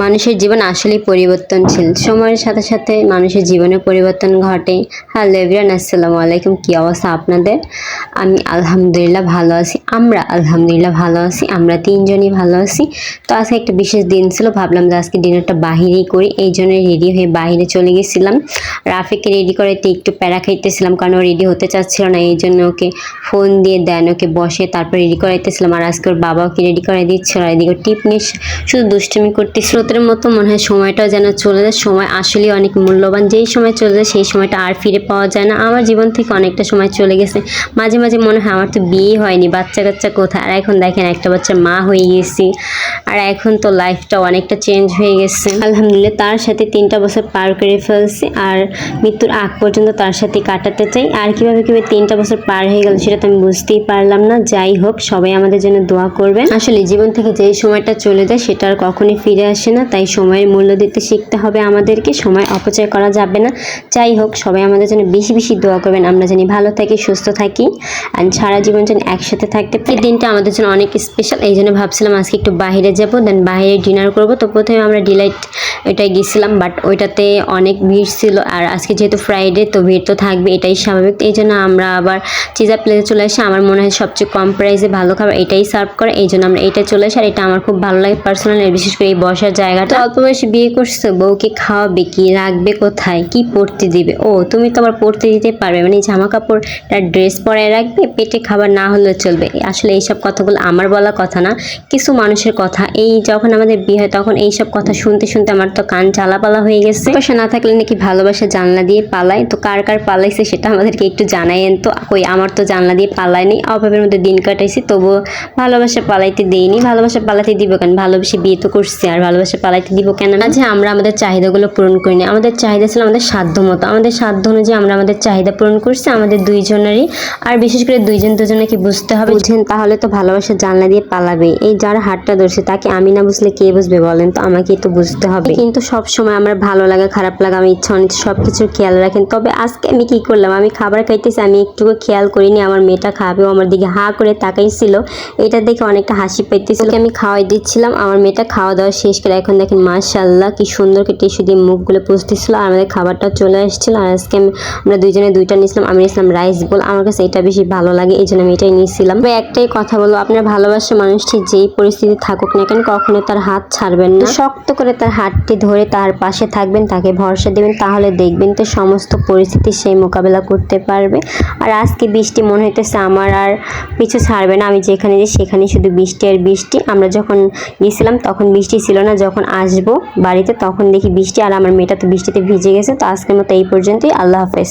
মানুষের জীবন আসলেই পরিবর্তনশীল। সময়ের সাথে সাথে মানুষের জীবনে পরিবর্তন ঘটে। হ্যালো এভরিয়ান আসসালামু আলাইকুম। কী অবস্থা আপনাদের? আমি আলহামদুলিল্লাহ ভালো আছি। আমরা আলহামদুলিল্লাহ ভালো আছি। আমরা তিনজনই ভালো আছি। তো আজকে একটা বিশেষ দিন ছিল। ভাবলাম যে আজকে ডিনারটা বাহিরেই করি। এই জন্য রেডি হয়ে বাইরে চলে গেছিলাম। রাফিকে রেডি করাইতে একটু প্যারা খাইতেছিলাম। কারণ ও রেডি হতে চাচ্ছিল না। এই জন্য ওকে ফোন দিয়ে দেন, ওকে বসে তারপর রেডি করাইতেছিলাম। আর আজকে ওর বাবা ওকে রেডি করাই দিচ্ছিল? এদিকে টিপ নিয়ে শুধু দুষ্টুমি করতে স্রোতের মতো মনে হয় সময়টাও যেন চলে যায়। সময় আসলেই অনেক মূল্যবান। যেই সময় চলে যায়, সেই সময়টা আর ফিরে পাওয়া যায় না। আমার জীবন থেকে অনেকটা সময় চলে গেছে। মাঝে মাঝে মনে হয় আমার তো বিয়ে হয়নি। বাচ্চা কাচ্চা কোথায়? আর এখন দেখেন, একটা বাচ্চা মা হয়ে গেছি। আর এখন তো লাইফটা অনেকটা চেঞ্জ হয়ে গেছে। আলহামদুলিল্লাহ, তার সাথে তিনটা বছর পার করে ফেলছি। আর মৃত্যুর আগ পর্যন্ত তার সাথে কাটাতে চাই। আর কীভাবে কীভাবে তিনটা বছর পার হয়ে গেল সেটা তো আমি বুঝতেই পারলাম না। যাই হোক, সবাই আমাদের জন্য দোয়া করবেন। আসলে জীবন থেকে যেই সময়টা চলে যায়, সেটা আর কখনই ফিরে আসে না, তাই সময়ের মূল্য দিতে শিখতে হবে আমাদেরকে, সময় অপচয় করা যাবে না। যাই হোক, সবাই আমাদের জন্য বেশি বেশি দোয়া করবেন, আমরা জানি ভালো থাকি, সুস্থ থাকি, আর সারা জীবন যেন একসাথে থাকতে পারি। দিনটা আমাদের জন্য অনেক স্পেশাল এই জন্য ভাবছিলাম আজকে একটু বাইরে যাব দেন বাইরে ডিনার করব। তো প্রথমে আমরা ডিলাইট ওইটাই গেছিলাম বাট ওইটাতে অনেক ভিড় ছিল আর আজকে যেহেতু ফ্রাইডে তো ভিড় তো থাকবে, এটাই স্বাভাবিক। এই জন্য আমরা আবার চিজা প্লেসে চলে আসি, আমার মনে হয় সবচেয়ে কম প্রাইসে ভালো খাবার এটাই সার্ভ করে। এই জন্য আমরা এইটা চলে আসি আর এটা আমার খুব ভালো লাগে পার্সোনালি বিশেষ করে এই বসার জায়গাটা। অল্প বয়সে বিয়ে করছ, বউকে খাওয়াবে কি, রাখবে কোথায়, কি পড়তে দিবে? ও, তুমি তো আবার পড়তে দিতে পারবে মানে জামা কাপড়টা ড্রেস পরায় রাখবে, পেটে খাবার না হলেও চলবে। আসলে এইসব কথাগুলো আমার বলা কথা না, কিছু মানুষের কথা। এই যখন আমাদের বিয়ে হয়, তখন এইসব কথা শুনতে শুনতে আমার তো কান চালাপালা হয়ে গেছে। পয়সা না থাকলে নাকি ভালোবাসা জানলা দিয়ে পালায়। তো কার কার পালাইছে সেটা আমাদেরকে একটু জানাইয়েন তো। কই আমার তো জানলা দিয়ে পালায়নি। অভাবের মধ্যে দিন কাটাইছি, তবুও ভালোবাসা পালাইতে দেইনি। ভালোবাসা পালাতে দিব কেন? ভালোবেসে বিয়ে তো করছি, আর ভালোবাসা পালাইতে দিব কেন না? যে আমরা আমাদের চাহিদাগুলো পূরণ করিনি আমাদের চাহিদা ছিল আমাদের সাধ্য মতো আমাদের সাধ্য অনুযায়ী আমরা আমাদের চাহিদা পূরণ করছি, আমাদের দুইজনেরই। আর বিশেষ করে দুইজন দুজনকে বুঝতে হবে বুঝেন, তাহলে তো ভালোবাসা জানলা দিয়ে পালাবে। এই যার হাতটা ধরছে, তাকে আমি না বুঝলে কে বুঝবে বলেন তো? আমাকে তো বুঝতে হবে। কিন্তু সব সময় আমার ভালো লাগা, খারাপ লাগা, আমি ইচ্ছা অনিচ্ছা সব কিছুর খেয়াল রাখেন। তবে আজকে আমি কি করলাম? আমি খাবার খাইতেছি, আমি একটুকু খেয়াল করিনি, আমার মেয়েটা খাবে আমার দিকে হা করে তাকাইছিল। এটা দেখে অনেকটা হাসি পাইতেছিল। আমি খাওয়াই দিচ্ছিলাম, আমার মেয়েটা খাওয়া দাওয়া শেষ করে এখন দেখেন মাশাল্লাহ কি সুন্দর করে টিস্যু দিয়ে মুখগুলো পুষতেছিল, আর আমাদের খাবারটা চলে আসছিল। আর আজকে আমি, আমরা দুইজনে দুইটা নিয়েছিলাম, আমি নিয়েছিলাম রাইস বল আমার কাছে এটা বেশি ভালো লাগে, এই জন্য আমি এটাই নিয়েছিলাম। তবে একটাই কথা বলব, আপনার ভালোবাসা মানুষটি যেই পরিস্থিতি থাকুক না কেন, কখনো তার হাত ছাড়বেন না। শক্ত করে তার হাতটি ধরে তার পাশে থাকবেন, তাকে ভরসা দেবেন, তাহলে দেখবেন তো সমস্ত পরিস্থিতি সেই মোকাবেলা করতে পারবে। আর আজকে বৃষ্টি মনে হইতেছে আমার আর পিছু ছাড়বে না, আমি যেখানে যাই সেখানে শুধু বৃষ্টি আর বৃষ্টি। আমরা যখন গেছিলাম তখন বৃষ্টি ছিল না, যখন আসব বাড়িতে তখন দেখি বৃষ্টি, আর আমার মেয়েটা তো বৃষ্টিতে ভিজে গেছে, তো আজকের মতো এই পর্যন্তই। আল্লাহ হাফেজ।